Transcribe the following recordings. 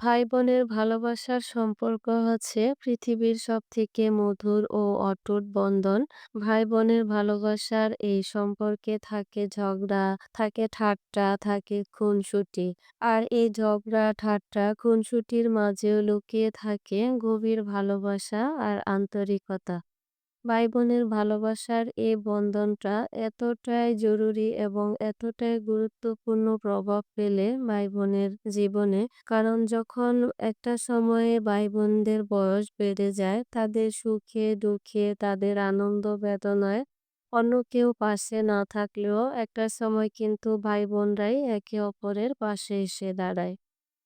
ভাই-বোনের ভালোবাসার সম্পর্ক হচ্ছে পৃথিবীর সব থেকে মধুর ও অটুট বন্ধন। ভাই-বোনের ভালোবাসার এই সম্পর্কে থাকে ঝগড়া, থাকে ঠাট্টা, থাকে খুনসুটি। আর এই ঝগড়া, ঠাট্টা, খুনসুটির মাঝেও লুকিয়ে থাকে গভীর ভালোবাসা আর আন্তরিকতা। ভাই-বোনের ভালোবাসার এই বন্ধনটা এতটাই জরুরি এবং এতটাই গুরুত্বপূর্ণ প্রভাব ফেলে ভাই-বোনের জীবনে। কারণ যখন একটা সময়ে ভাই-বোনদের বয়স বেড়ে যায়, তাদের সুখে দুঃখে, তাদের আনন্দ বেদনায় অন্য কেউ পাশে না থাকলেও একটা সময় কিন্তু ভাই-বোনরাই একে অপরের পাশে এসে দাঁড়ায়।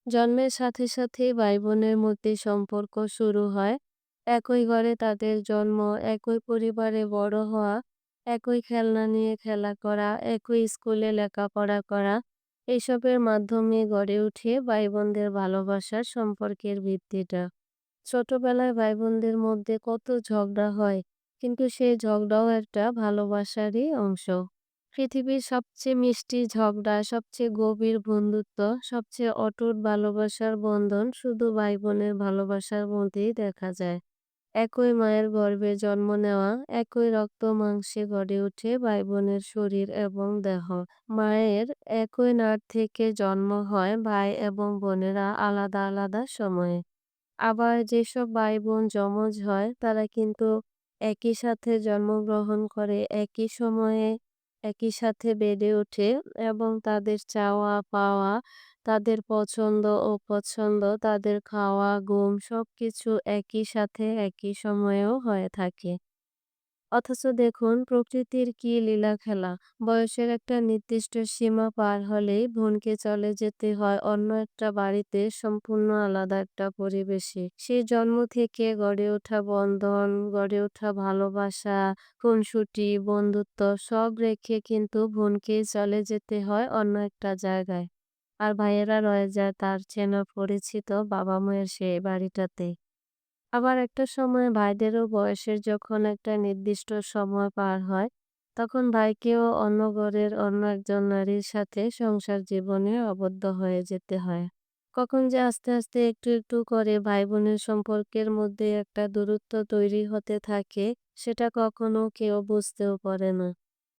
জন্মের সাথে সাথেই ভাই-বোনের মধ্যে সম্পর্ক শুরু হয়। একই ঘরে তাদের জন্ম, একই পরিবারে বড় হওয়া, একই খেলনা নিয়ে খেলা করা, একই স্কুলে লেখাপড়া করা এইসবের মাধ্যমে গড়ে উঠে ভাই-বোনদের ভালোবাসার সম্পর্কের ভিত্তিটা। ছোটবেলায় ভাই-বোনদের মধ্যে কত ঝগড়া হয়, কিন্তু সেই ঝগড়াও একটা ভালোবাসারই অংশ। পৃথিবীর সবচেয়ে মিষ্টি ঝগড়া, সবচেয়ে গভীর বন্ধুত্ব, সবচেয়ে অটুট ভালোবাসার বন্ধন শুধু ভাই-বোনের ভালোবাসার মধ্যেই দেখা যায়। একই মায়ের গর্ভে জন্ম নেওয়া, একই রক্ত মাংসে গড়ে ওঠে ভাই-বোনের শরীর এবং দেহ। মায়ের একই নাড় থেকে জন্ম হয় ভাই এবং বোনেরা আলাদা আলাদা সময়ে। আবার যেসব ভাই-বোন যমজ হয় তারা কিন্তু একই সাথে জন্মগ্রহণ করে, একই সময়ে একই সাথে বেড়ে ওঠে এবং তাদের চাওয়া পাওয়া, তাদের পছন্দ অপছন্দ, তাদের খাওয়া ঘুম সবকিছু একই সাথে একই সময়েও হয়ে থাকে। অথচ দেখুন প্রকৃতির কি লীলা খেলা বয়সের একটা নির্দিষ্ট সীমা পার হলেই বোনকে চলে যেতে হয় অন্য একটা বাড়িতে সম্পূর্ণ আলাদা একটা পরিবেশে। সেই জন্ম থেকে গড়ে ওঠা বন্ধন, গড়ে ওঠা ভালোবাসা, খুনসুটি, বন্ধুত্ব সব রেখে কিন্তু বোনকে চলে যেতে হয় অন্য একটা জায়গায়। আর ভাইয়েরা রয়ে যায় তার চেনা পরিচিত বাবা-মায়ের সেই বাড়িটাতে। আবার একটা সময় ভাইদেরও বয়সের যখন একটা নির্দিষ্ট সময় পার হয়, তখন ভাইকেও অন্য ঘরের অন্য একজন নারীর সাথে সংসার জীবনে আবদ্ধ হয়ে যেতে হয়। কখন যে আস্তে আস্তে একটু একটু করে ভাই-বোনের সম্পর্কের মধ্যে একটা দূরত্ব তৈরি হতে থাকে, সেটা কখনো কেউ বুঝতেও পারে না।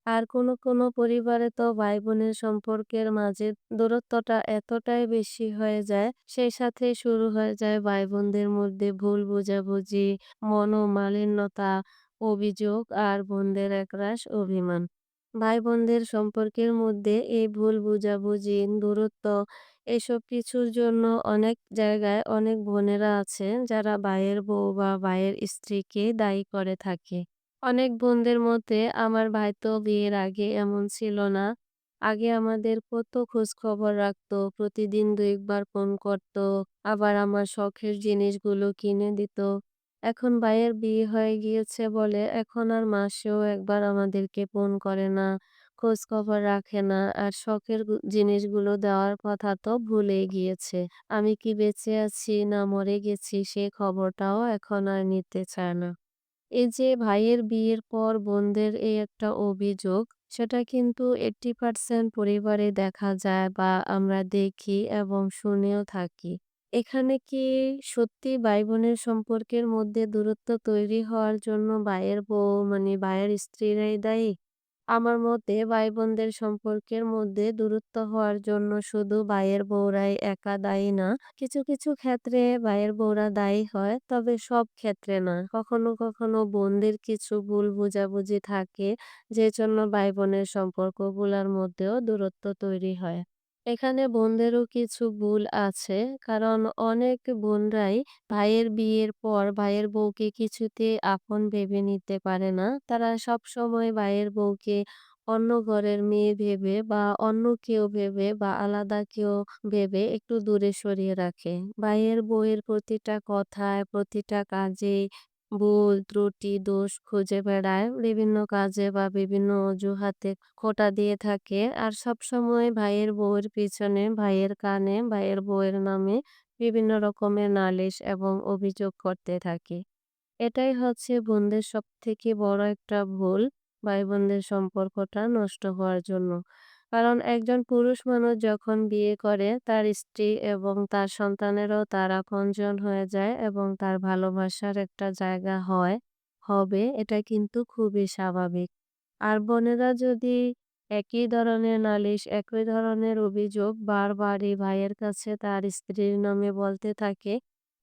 আর কোনো কোনো পরিবারে তো ভাই-বোনের সম্পর্কের মাঝে দূরত্বটা এতটাই বেশি হয়ে যায়, সেই সাথেই শুরু হয়ে যায় ভাই-বোনদের মধ্যে ভুল বোঝাবুঝি, মনোমালিন্যতা, অভিযোগ আর বোনদের একরাশ অভিমান। ভাই-বোনদের সম্পর্কের মধ্যে এই ভুল বোঝাবুঝি, দূরত্ব এসব কিছুর জন্য অনেক জায়গায় অনেক বোনেরা আছে যারা ভাইয়ের বউ বা ভাইয়ের স্ত্রীকে দায়ী করে থাকে। অনেক বোনদের মতে আমার ভাই তো বিয়ের আগে এমন ছিল না। আগে আমাদের কত খোঁজ খবর রাখতো, প্রতিদিন দুই-একবার ফোন করত, আবার আমার শখের জিনিসগুলো কিনে দিত। এখন ভাইয়ের বিয়ে হয়ে গিয়েছে বলে এখন আর মাসেও একবার আমাদেরকে ফোন করে না, খোঁজ খবর রাখে না আর শখের জিনিসগুলো দেওয়ার কথা তো ভুলেই গিয়েছে। আমি কি বেঁচে আছি না মরে গেছি সে খবরটাও এখন আর নিতে চায় না। এই যে ভাইয়ের বিয়ের পর বোনদের এই একটা অভিযোগ, সেটা কিন্তু এইট্টি পার্সেন্ট পরিবারে দেখা যায় বা আমরা দেখি এবং শুনেও থাকি। এখানে কি সত্যি ভাই-বোনের সম্পর্কের মধ্যে দূরত্ব তৈরি হওয়ার জন্য ভাইয়ের বউ মানে ভাইয়ের স্ত্রীরাই দায়ী? আমার মতে ভাই-বোনদের সম্পর্কের মধ্যে দূরত্ব হওয়ার জন্য শুধু ভাইয়ের বউরাই একা দায়ী না। কিছু কিছু ক্ষেত্রে ভাইয়ের বউরা দায়ী হয়, তবে সব ক্ষেত্রে না। কখনো কখনো বোনদের কিছু ভুল বোঝাবুঝি থাকে, যে জন্য ভাই-বোনের সম্পর্কগুলার মধ্যেও দূরত্ব তৈরি হয়। এখানে বোনদেরও কিছু ভুল আছে, কারণ অনেক বোনরাই ভাইয়ের বিয়ের পর ভাইয়ের বউকে কিছুতেই আপন ভেবে নিতে পারে না। তারা সবসময় ভাইয়ের বউকে অন্য ঘরের মেয়ে ভেবে বা অন্য কেউ ভেবে বা আলাদা কেউ ভেবে একটু দূরে সরিয়ে রাখে। ভাইয়ের বউয়ের প্রতিটা কথায়, প্রতিটা কাজেই ভুল, ত্রুটি, দোষ খুঁজে বেড়ায়। বিভিন্ন কাজে বা বিভিন্ন অজুহাতে খোঁটা দিয়ে থাকে। আর সবসময় ভাইয়ের বউয়ের পিছনে, ভাইয়ের কানে, ভাইয়ের বউয়ের নামে বিভিন্ন রকমের নালিশ এবং অভিযোগ করতে থাকে। এটাই হচ্ছে বোনদের সব থেকে বড় একটা ভুল, ভাই-বোনদের সম্পর্কটা নষ্ট হওয়ার জন্য। কারণ একজন পুরুষ মানুষ যখন বিয়ে করে তার স্ত্রী এবং তার সন্তানেরও তার আপনজন হয়ে যায় এবং তার ভালোবাসার একটা জায়গা হয়, হবে এটা কিন্তু খুবই স্বাভাবিক। আর বোনেরা যদি একই ধরনের নালিশ, একই ধরনের অভিযোগ বারবারই ভাইয়ের কাছে তার স্ত্রীর নামে বলতে থাকে,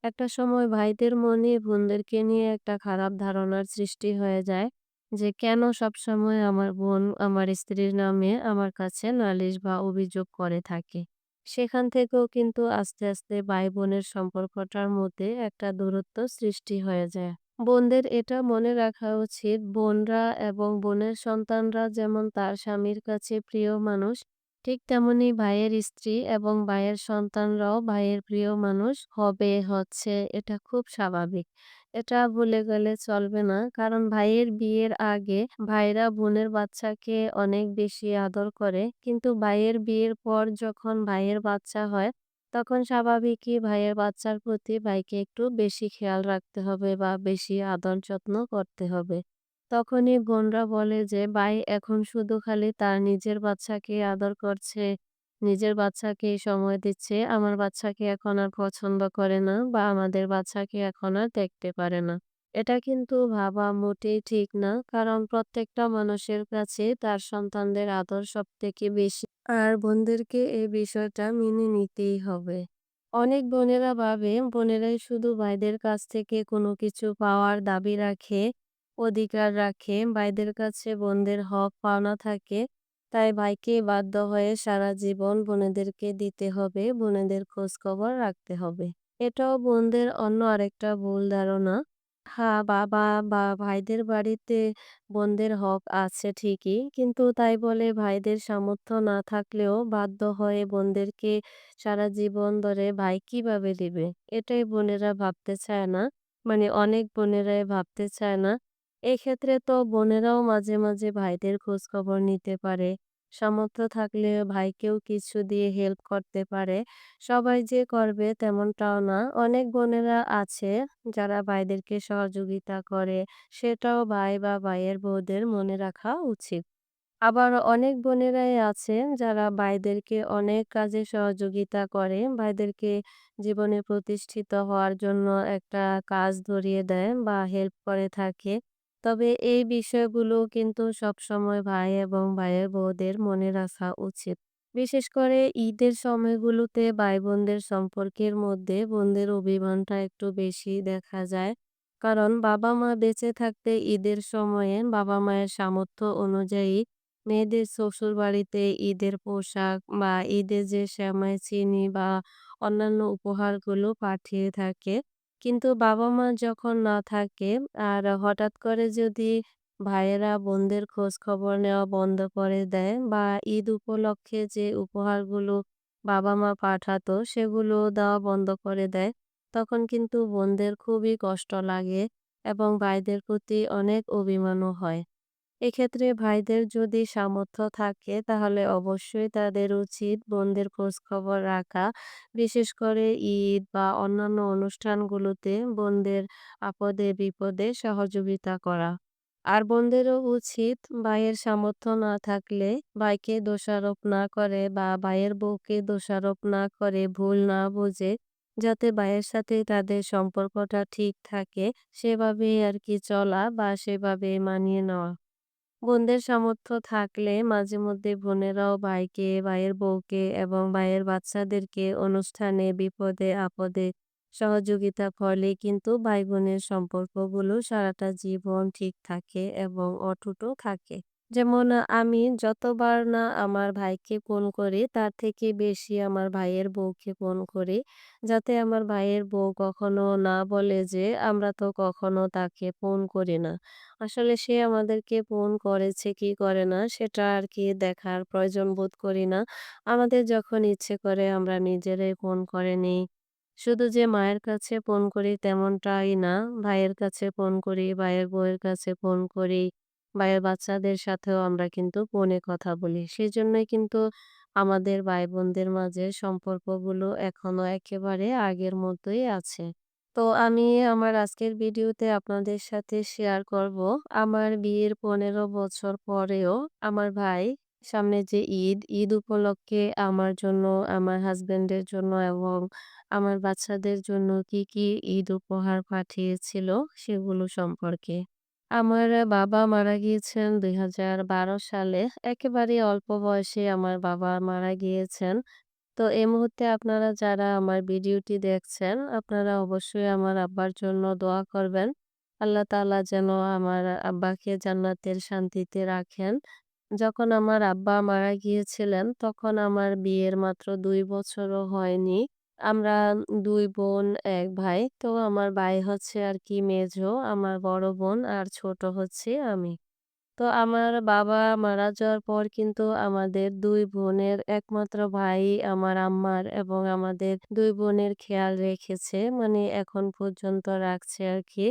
একটা সময় ভাইদের মনে বোনদেরকে নিয়ে একটা খারাপ ধারণার সৃষ্টি হয়ে যায় যে কেন সবসময় আমার বোন আমার স্ত্রীর নামে আমার কাছে নালিশ বা অভিযোগ করে থাকে। সেখান থেকেও কিন্তু আস্তে, আস্তে ভাই-বোনের সম্পর্কটার মধ্যে একটা দূরত্ব সৃষ্টি হয়ে যায়। বোনদের এটা মনে রাখা উচিত বোনরা এবং বোনের সন্তানরা যেমন তার স্বামীর কাছে প্রিয় মানুষ, ঠিক তেমনি ভাইয়ের স্ত্রী এবং ভাইয়ের সন্তানরাও ভাইয়ের প্রিয় মানুষ হবে হচ্ছে এটা খুব স্বাভাবিক। এটা ভুলে গেলে চলবে না। কারণ ভাইয়ের বিয়ের আগে ভাইরা বোনের বাচ্চাকে অনেক বেশি আদর করে। কিন্তু ভাইয়ের বিয়ের পর যখন ভাইয়ের বাচ্চা হয়, তখন স্বাভাবিকই ভাইয়ের বাচ্চার প্রতি ভাইকে একটু বেশি খেয়াল রাখতে হবে বা বেশি আদর যত্ন করতে হবে। তখনই বোনরা বলে যে ভাই এখন শুধু খালি তার নিজের বাচ্চাকে আদর করছে, নিজের বাচ্চাকেই সময় দিচ্ছে। আমার বাচ্চাকে এখন আর পছন্দ করে না বা আমাদের বাচ্চাকে এখন আর দেখতে পারে না। এটা কিন্তু ভাবা মোটেই ঠিক না। কারণ প্রত্যেকটা মানুষের কাছে তার সন্তানদের আদর সব থেকে বেশি। আর বোনদেরকে এই বিষয়টা মেনে নিতেই হবে। অনেক বোনেরা ভাবে বোনেরাই শুধু ভাইদের কাছ থেকে কোনো কিছু পাওয়ার দাবি রাখে, অধিকার রাখে। ভাইদের কাছে বোনদের হক পাওনা থাকে। তাই ভাইকে বাধ্য হয়ে সারা জীবন বোনেদেরকে দিতে হবে, বোনেদের খোঁজখবর রাখতে হবে। এটাও বোনদের অন্য আরেকটা ভুল ধারণা। হ্যাঁ, বাবা বা ভাইদের বাড়িতে বোনদের হক আছে ঠিকই। কিন্তু তাই বলে ভাইদের সামর্থ্য না থাকলেও বাধ্য হয়ে বোনদেরকে সারা জীবন ধরে ভাই কীভাবে দিবে? এটাই বোনেরা ভাবতে চায় না। মানে অনেক বোনেরাই ভাবতে চায় না। এক্ষেত্রে তো বোনেরাও মাঝে, মাঝে ভাইদের খোঁজখবর নিতে পারে। সামর্থ্য থাকলে ভাইকেও কিছু দিয়ে হেল্প করতে পারে। সবাই যে করবে তেমনটাও না। অনেক বোনেরা আছে যারা ভাইদেরকে সহযোগিতা করে। সেটাও ভাই বা ভাইয়ের বউদের মনে রাখা উচিত। আবার অনেক বোনেরাই আছেন যারা ভাইদেরকে অনেক কাজে সহযোগিতা করে। ভাইদেরকে জীবনে প্রতিষ্ঠিত হওয়ার জন্য একটা কাজ ধরিয়ে দেয় বা হেল্প করে থাকে। তবে এই বিষয়গুলো কিন্তু সবসময় ভাই এবং ভাইয়ের বউদের মনে রাখা উচিত। বিশেষ করে ঈদের সময়গুলোতে ভাই-বোনদের সম্পর্কের মধ্যে বোনদের অভিমানটা একটু বেশি দেখা যায়। কারণ বাবা-মা বেঁচে থাকতে ঈদের সময়ে বাবা-মায়ের সামর্থ্য অনুযায়ী মেয়েদের শ্বশুরবাড়িতে ঈদের পোশাক বা ঈদের যে সেমাই, চিনি বা অন্যান্য উপহারগুলো পাঠিয়ে থাকে। কিন্তু বাবা-মা যখন না থাকে আর হঠাৎ করে যদি ভাইয়েরা বোনদের খোঁজ খবর নেওয়া বন্ধ করে দেয় বা ঈদ উপলক্ষে যে উপহারগুলো বাবা-মা পাঠাতো সেগুলো দেওয়া বন্ধ করে দেয়, তখন কিন্তু বোনদের খুবই কষ্ট লাগে এবং ভাইদের প্রতি অনেক অভিমানও হয়। এক্ষেত্রে ভাইদের যদি সামর্থ্য থাকে, তাহলে অবশ্যই তাদের উচিত বোনদের খোঁজখবর রাখা। বিশেষ করে ঈদ বা অন্যান্য অনুষ্ঠানগুলোতে বোনদের আপদে, বিপদে সহযোগিতা করা। আর বোনদেরও উচিত ভাইয়ের সামর্থ্য না থাকলে ভাইকে দোষারোপ না করে বা ভাইয়ের বউকে দোষারোপ না করে ভুল না বুঝে, যাতে ভাইয়ের সাথে তাদের সম্পর্কটা ঠিক থাকে, সেভাবেই আর কি চলা বা সেভাবে মানিয়ে নেওয়া। বোনদের সামর্থ্য থাকলে মাঝে মধ্যে বোনেরাও ভাইকে, ভাইয়ের বউকে এবং ভাইয়ের বাচ্চাদেরকে অনুষ্ঠানে বিপদে আপদে সহযোগিতা করলে কিন্তু ভাই বোনের সম্পর্কগুলো সারাটা জীবন ঠিক থাকে এবং অটুটও থাকে। যেমন আমি যতবার না আমার ভাইকে ফোন করি তার থেকে বেশি আমার ভাইয়ের বউকে ফোন করি। যাতে আমার ভাইয়ের বউ কখনো না বলে যে আমরা তো কখনো তাকে ফোন করি না। আসলে সে আমাদেরকে ফোন করেছে কি করে না সেটা আর কি দেখার প্রয়োজন বোধ করি না। আমাদের যখন ইচ্ছে করে আমরা নিজেরাই ফোন করে নিই। শুধু যে মায়ের কাছে ফোন করি তেমনটাই না। ভাইয়ের কাছে ফোন করি, ভাইয়ের বউয়ের কাছে ফোন করি। ভাইয়ের বাচ্চাদের সাথেও আমরা কিন্তু ফোনে কথা বলি। সেই সেজন্যই কিন্তু আমাদের ভাই-বোনদের মাঝে সম্পর্কগুলো এখনও একেবারে আগের মতোই আছে। তো আমি আমার আজকের ভিডিওতে আপনাদের সাথে শেয়ার করব আমার বিয়ের ১৫ বছর পরেও আমার ভাই সামনে যে ঈদ, ঈদ উপলক্ষে আমার জন্য, আমার হাসব্যান্ডের জন্য এবং আমার বাচ্চাদের জন্য কি, কি ঈদ উপহার পাঠিয়েছিল সেগুলো সম্পর্কে। আমার বাবা মারা গিয়েছেন ২০১২ সালে। একেবারেই অল্প বয়সে আমার বাবা মারা গিয়েছেন। তো এই মুহূর্তে আপনারা যারা আমার ভিডিওটি দেখছেন, আপনারা অবশ্যই আমার আব্বার জন্য দোয়া করবেন। আল্লাহ তাআলা যেন আমার আব্বাকে জান্নাতের শান্তিতে রাখেন। যখন আমার আব্বা মারা গিয়েছিলেন, তখন আমার বিয়ের মাত্র ২ বছরও হয়নি। আমরা ২ বোন, ১ ভাই। তো আমার ভাই হচ্ছে আরকি মেজো, আমার বড় বোন আর ছোট হচ্ছি আমি। তো আমার বাবা মারা যাওয়ার পর কিন্তু আমাদের ২ বোনের একমাত্র ভাই আমার আম্মার এবং আমাদের ২ বোনের খেয়াল রেখেছে। মানে এখন পর্যন্ত রাখছে আরকি।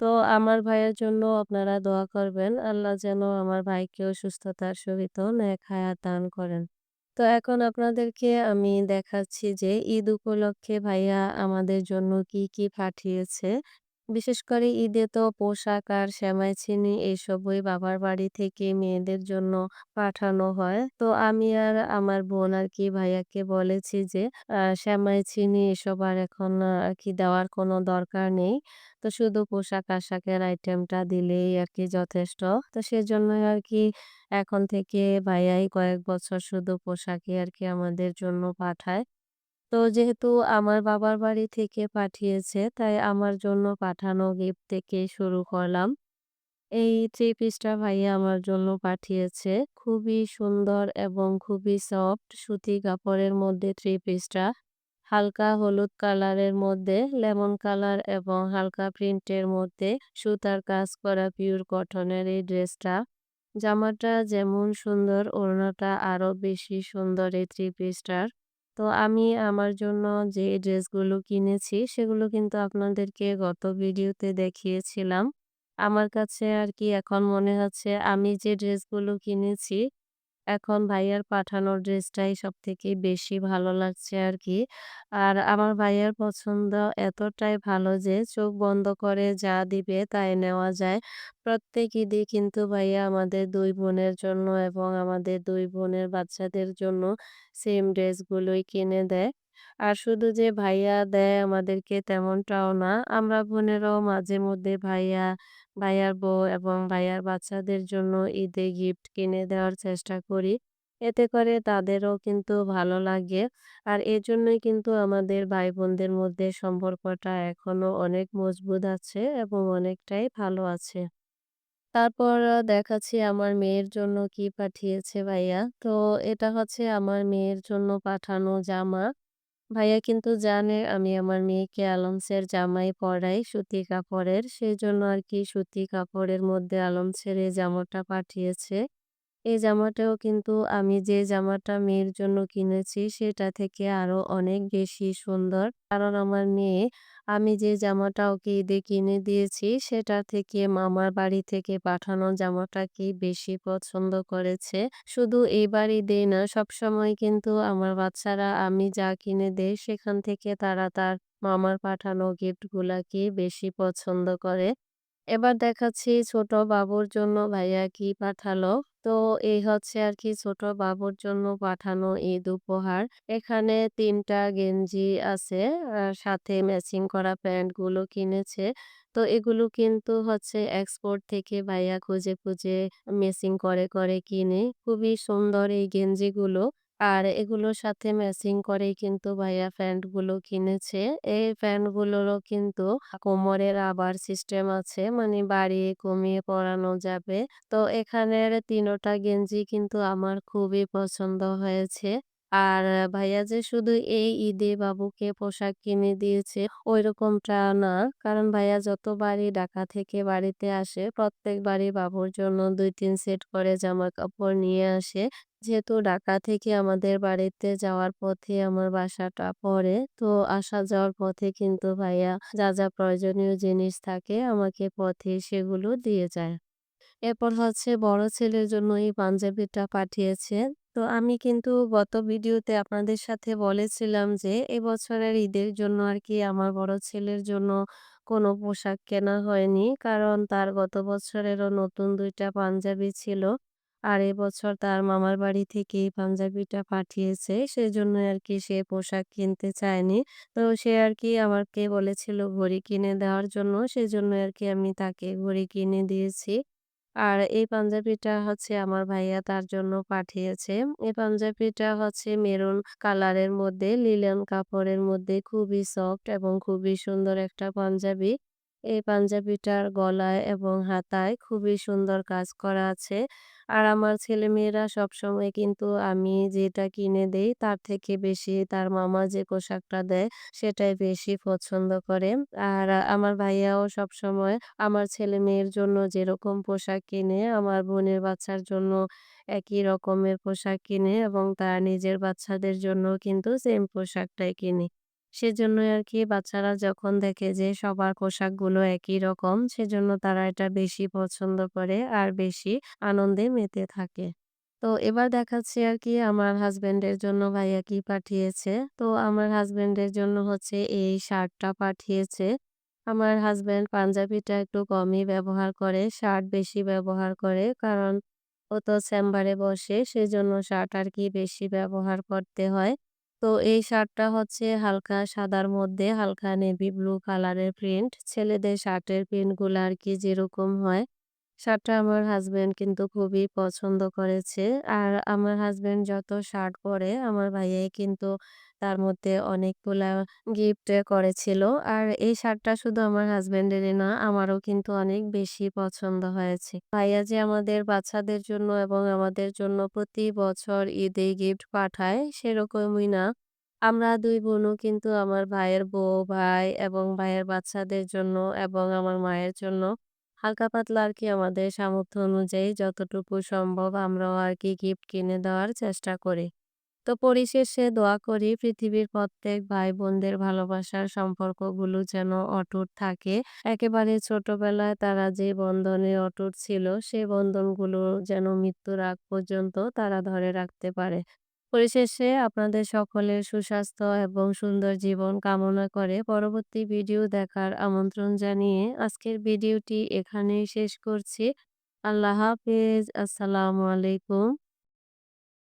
তো আমার ভাইয়ের জন্য আপনারা দোয়া করবেন। আল্লাহ যেন আমার ভাইকেও সুস্থতার সহিত নেক হায়াত দান করেন। তো এখন আপনাদেরকে আমি দেখাচ্ছি যে ঈদ উপলক্ষে ভাইয়া আমাদের জন্য কি, কি পাঠিয়েছে। বিশেষ করে ঈদে তো পোশাক আর সেমাই ছিনি এসবই বাবার বাড়ি থেকে মেয়েদের জন্য পাঠানো হয়। তো আমি আর আমার বোন আরকি ভাইয়াকে বলেছি যে, আ, সেমাই ছিনি এসব আর এখন আর কি দেওয়ার কোনো দরকার নেই। তো শুধু পোশাক-আশাকের আইটেমটা দিলেই আর কি যথেষ্ট। তো সেজন্য আর কি এখন থেকে ভাইয়াই কয়েক বছর শুধু পোশাকই আর কি আমাদের জন্য পাঠায়। তো যেহেতু আমার বাবার বাড়ি থেকে পাঠিয়েছে, তাই আমার জন্য পাঠানো গিফট থেকে শুরু করলাম। এই থ্রি পিসটা ভাইয়া আমার জন্য পাঠিয়েছে। খুবই সুন্দর এবং খুবই সফট সুতি কাপড়ের মধ্যে থ্রি পিসটা। হালকা হলুদ কালারের মধ্যে লেমন কালার এবং হালকা প্রিন্টের মধ্যে সুতার কাজ করা পিওর কটনের এই ড্রেসটা। জামাটা যেমন সুন্দর ওড়নাটা আরও বেশি সুন্দর এই থ্রি পিসটার। তো আমি আমার জন্য যে ড্রেসগুলো কিনেছি, সেগুলো কিন্তু আপনাদেরকে গত ভিডিওতে দেখিয়েছিলাম। আমার কাছে আর কি এখন মনে হচ্ছে আমি যে ড্রেসগুলো কিনেছি এখন ভাইয়ার পাঠানো ড্রেসটাই সবথেকে বেশি ভালো লাগছে আর কি। আর আমার ভাইয়ার পছন্দ এতটাই ভালো যে চোখ বন্ধ করে যা দিবে তাই নেওয়া যায়। প্রত্যেক ঈদে কিন্তু ভাইয়া আমাদের ২ বোনের জন্য এবং আমাদের ২ বোনের বাচ্চাদের জন্য সেম ড্রেসগুলোই কিনে দেয়। আর শুধু যে ভাইয়া দেয় আমাদেরকে তেমনটাও না। আমরা বোনেরাও মাঝে মধ্যে ভাইয়া, ভাইয়ার বউ এবং ভাইয়ার বাচ্চাদের জন্য ঈদে গিফট কিনে দেওয়ার চেষ্টা করি। এতে করে তাদেরও কিন্তু ভালো লাগে। আর এজন্যই কিন্তু আমাদের ভাই-বোনদের মধ্যে সম্পর্কটা এখনও অনেক মজবুত আছে এবং অনেকটাই ভালো আছে। তারপর দেখাচ্ছি আমার মেয়ের জন্য কি পাঠিয়েছে ভাইয়া। তো এটা হচ্ছে আমার মেয়ের জন্য পাঠানো জামা। ভাইয়া কিন্তু জানে আমি আমার মেয়েকে আলমসের জামাই পরাই সুতি কাপড়ের। সেই জন্য আর কি সুতি কাপড়ের মধ্যে আলমসের এই জামাটা পাঠিয়েছে। এই জামাটাও কিন্তু আমি যে জামাটা মেয়ের জন্য কিনেছি, সেটা থেকে আরও অনেক বেশি সুন্দর। কারণ আমার মেয়ে, আমি যে জামাটা ওকে ঈদে কিনে দিয়েছি, সেটা থেকে মামার বাড়ি থেকে পাঠানো জামাটাকেই বেশি পছন্দ করেছে। শুধু এইবার ঈদেই না, সবসময় কিন্তু আমার বাচ্চারা, আমি যা কিনে দেই, সেখান থেকে তারা তার মামার পাঠানো গিফট গিফটগুলাকেই বেশি পছন্দ করে। এবার দেখাচ্ছি ছোট বাবুর জন্য ভাইয়া কি পাঠালো। তো এই হচ্ছে আর কি ছোট বাবুর জন্য পাঠানো ঈদ উপহার। এখানে তিনটা গেঞ্জি আছে। আর সাথে ম্যাচিং করা প্যান্টগুলো কিনেছে। তো এগুলো কিন্তু হচ্ছে এক্সপোর্ট থেকে ভাইয়া খুঁজে, খুঁজে মেসিং করে, করে কিনে। খুবই সুন্দর এই গেঞ্জিগুলো। আর এগুলোর সাথে ম্যাচিং করেই কিন্তু ভাইয়া প্যান্টগুলো কিনেছে। এই প্যান্টগুলোরও কিন্তু কোমরের আবার সিস্টেম আছে। মানে বাড়িয়ে কমিয়ে পরানো যাবে। তো এখানের তিনোটা গেঞ্জি কিন্তু আমার খুবই পছন্দ হয়েছে। আর ভাইয়া যে শুধু এই ঈদে বাবুকে পোশাক কিনে দিয়েছে ঐরকমটা না। কারণ ভাইয়া যতবারই ঢাকা থেকে বাড়িতে আসে প্রত্যেকবারই বাবুর জন্য ২-৩ সেট করে জামা কাপড় নিয়ে আসে। যেহেতু ঢাকা থেকে আমাদের বাড়িতে যাওয়ার পথে আমার বাসাটা পড়ে। তো আসা যাওয়ার পথে কিন্তু ভাইয়া যা, যা প্রয়োজনীয় জিনিস থাকে আমাকে পথে সেগুলো দিয়ে যায়। এরপর হচ্ছে বড় ছেলের জন্য এই পাঞ্জাবিটা পাঠিয়েছে। তো আমি কিন্তু গত ভিডিওতে আপনাদের সাথে বলেছিলাম যে এবছরের ঈদের জন্য আর কি আমার বড় ছেলের জন্য কোনো পোশাক কেনা হয়নি। কারণ তার গত বছরেরও নতুন দুইটা পাঞ্জাবি ছিল। আর এবছর তার মামার বাড়ি থেকে পাঞ্জাবিটা পাঠিয়েছে। সেজন্য আর কি সে পোশাক কিনতে চায়নি। তো সে আর কি আমাকে বলেছিল ঘড়ি কিনে দেওয়ার জন্য। সেজন্য আর কি আমি তাকে ঘড়ি কিনে দিয়েছি। আর এই পাঞ্জাবিটা হচ্ছে আমার ভাইয়া তার জন্য পাঠিয়েছে। এই পাঞ্জাবিটা হচ্ছে মেরুন কালারের মধ্যে, লিলেন কাপড়ের মধ্যে খুবই সফট এবং খুবই সুন্দর একটা পাঞ্জাবি। এই পাঞ্জাবিটার গলায় এবং হাতায় খুবই সুন্দর কাজ করা আছে। আর আমার ছেলেমেয়েরা সবসময় কিন্তু আমি যেটা কিনে দেই তার থেকে বেশি তার মামা যে পোশাকটা দেয় সেটাই বেশি পছন্দ করে। আর আমার ভাইয়াও সবসময় আমার ছেলেমেয়ের জন্য যেরকম পোশাক কিনে, আমার বোনের বাচ্চার জন্য একই রকমের পোশাক কিনে এবং তার নিজের বাচ্চাদের জন্যও কিন্তু সেম পোশাকটাই কিনে। সেজন্যই আর কি বাচ্চারা যখন দেখে যে সবার পোশাকগুলো একই রকম সেজন্য তারা এটা বেশি পছন্দ করে আর বেশি আনন্দে মেতে থাকে। তো এবার দেখাচ্ছি আর কি আমার হাসব্যান্ডের জন্য ভাইয়া কি পাঠিয়েছে। তো আমার হাসব্যান্ডের জন্য হচ্ছে এই শার্টটা পাঠিয়েছে। আমার হাসব্যান্ড পাঞ্জাবিটা একটু কমই ব্যবহার করে, শার্ট বেশি ব্যবহার করে। কারণ ও তো চেম্বারে বসে সেজন্য শার্ট আর কি বেশি ব্যবহার করতে হয়। তো এই শার্টটা হচ্ছে হালকা সাদার মধ্যে, হালকা নেভি ব্লু কালারের প্রিন্ট। ছেলেদের শার্টের প্রিন্টগুলো আর কি যেরকম হয় শার্টটা আমার হাজব্যান্ড কিন্তু খুবই পছন্দ করেছে। আর আমার হাজব্যান্ড যত শার্ট পরে, আমার ভাইয়াই কিন্তু তার মধ্যে অনেকগুলা গিফট করেছিল। আর এই শার্টটা শুধু আমার হাসব্যান্ডেরই না আমারও কিন্তু অনেক বেশি পছন্দ হয়েছে। ভাইয়া যে আমাদের বাচ্চাদের জন্য এবং আমাদের জন্য প্রতি বছর ঈদে গিফট পাঠায় সেরকমই না। আমরা ২ বোনও কিন্তু আমার ভাইয়ের বউ, ভাই এবং ভাইয়ের বাচ্চাদের জন্য এবং আমার মায়ের জন্য হালকা পাতলা আরকি আমাদের সামর্থ্য অনুযায়ী যতটুকু সম্ভব আমরাও আরকি গিফট কিনে দেওয়ার চেষ্টা করি। তো পরিশেষে দোয়া করি পৃথিবীর প্রত্যেক ভাই-বোনদের ভালোবাসার সম্পর্কগুলো যেন অটুট থাকে। একেবারে ছোটবেলায় তারা যে বন্ধনে অটুট ছিল সে বন্ধনগুলো যেন মৃত্যুর আগ পর্যন্ত তারা ধরে রাখতে পারে। পরিশেষে আপনাদের সকলের সুস্বাস্থ্য এবং সুন্দর জীবন কামনা করে পরবর্তী ভিডিও দেখার আমন্ত্রণ জানিয়ে আজকের ভিডিওটি এখানেই শেষ করছি। আল্লাহ হাফেজ। আসসালামু আলাইকুম।